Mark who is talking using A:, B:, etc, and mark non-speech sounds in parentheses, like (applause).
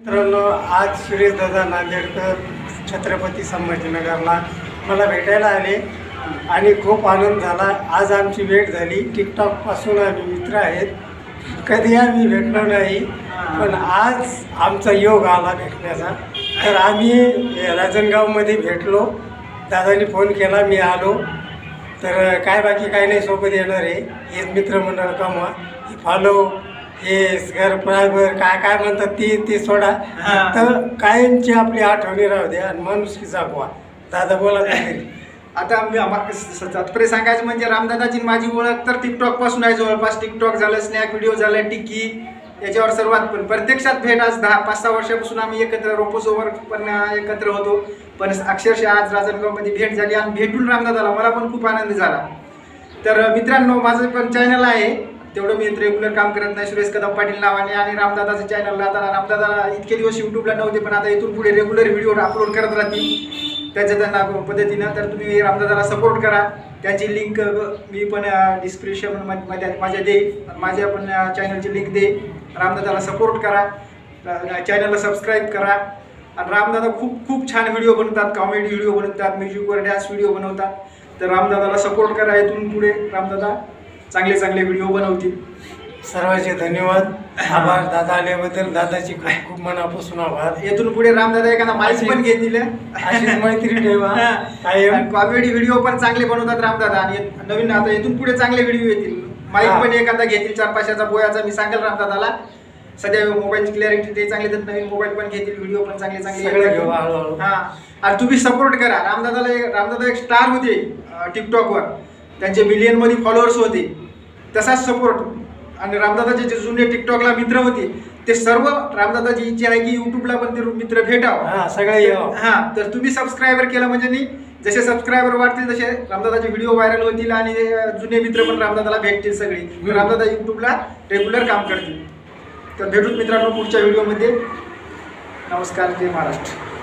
A: मित्रांनो आज सुरेशदादा नांदेडकर छत्रपती संभाजीनगरला मला भेटायला आले आणि खूप आनंद झाला. आज आमची भेट झाली. टिकटॉकपासून आम्ही मित्र आहेत. कधी आम्ही भेटलो नाही पण आज आमचा योग आला भेटण्याचा. तर आम्ही राजनगावमध्ये भेटलो. दादानी फोन केला मी आलो. तर काय बाकी काही नाही सोबत येणार आहे. हेच मित्रमंडळ कमवा. फॉलो हे घर प्रायबर काय काय म्हणतात ते ते सोडा. तर कायमची आपली आठवणी राहू द्या आणि माणुसकी जपवा. दादा बोला काहीतरी.
B: आता मी तात्पर्य सांगायचं म्हणजे रामदादाची माझी ओळख तर टिकटॉकपासून आहे जवळपास. टिकटॉक झालं स्नॅक व्हिडिओ झालं टिकी याच्यावर सर्वात पण. प्रत्यक्षात भेट आज दहा पाच सहा वर्षापासून आम्ही एकत्र रोपोसोबत पण एकत्र होतो. पण अक्षरशः आज राजनगावमध्ये भेट झाली आणि भेटून रामदादाला मला पण खूप आनंद झाला. तर मित्रांनो माझं पण चॅनल आहे. तेवढं मी रेग्युलर काम करत नाही. सुरेश कदम पाटील नावाने आणि रामदादाचं चॅनल आता रामदादा इतके दिवस यूट्यूबला नव्हते पण आता इथून पुढे रेग्युलर व्हिडिओ अपलोड करत राहतील. त्याच्या त्यांना पद्धतीनं तर तुम्ही रामदादाला सपोर्ट करा. त्याची लिंक मी पण डिस्क्रिप्शन माझ्या देईल माझ्या पण चॅनलची लिंक दे. रामदादाला सपोर्ट करा. चॅनलला सबस्क्राईब करा. आणि रामदादा खूप खूप छान व्हिडिओ बनवतात. कॉमेडी व्हिडिओ बनवतात. म्युझिकवर डॅन्स व्हिडिओ बनवतात. तर रामदादाला सपोर्ट करा इथून पुढे. रामदादा चांगले चांगले व्हिडिओ बनवतील.
A: सर्वांचे धन्यवाद. (laughs) आभार दादा आल्याबद्दल. दादाची खूप खूप मनापासून आभार.
B: इथून पुढे रामदादा एखादा माईक पण घेतील
A: अशीच मैत्री ठेवा. कायम
B: कॉमेडी व्हिडिओ पण चांगले बनवतात रामदादा. आणि नवीन आता इथून पुढे चांगले व्हिडिओ येतील. माईक. पण एखादा घेतील चार पाचशेचा बोयाचा. मी सांगेल रामदादाला. सध्या मोबाईलची क्लॅरिटी ते चांगले तर नवीन मोबाईल पण घेतील व्हिडिओ पण चांगले चांगले. हा. आणि तुम्ही सपोर्ट करा. रामदादाला एक रामदादा एक स्टार होते टिकटॉकवर त्यांचे मिलियनमध्ये फॉलोअर्स होते. तसाच सपोर्ट आणि रामदादाचे जे जुने टिकटॉकला मित्र होते ते सर्व रामदादाची इच्छा आहे की युट्यूबला पण ते मित्र भेटावं.
A: हा सगळे
B: हा तर तुम्ही सबस्क्रायबर केलं म्हणजे नी जसे सबस्क्रायबर वाढतील तसे रामदादाचे व्हिडिओ व्हायरल होतील आणि जुने मित्र पण रामदादाला भेटतील सगळे. रामदादा युट्यूबला रेग्युलर काम करतील. तर भेटूच मित्रांनो पुढच्या व्हिडिओमध्ये नमस्कार जय महाराष्ट्र.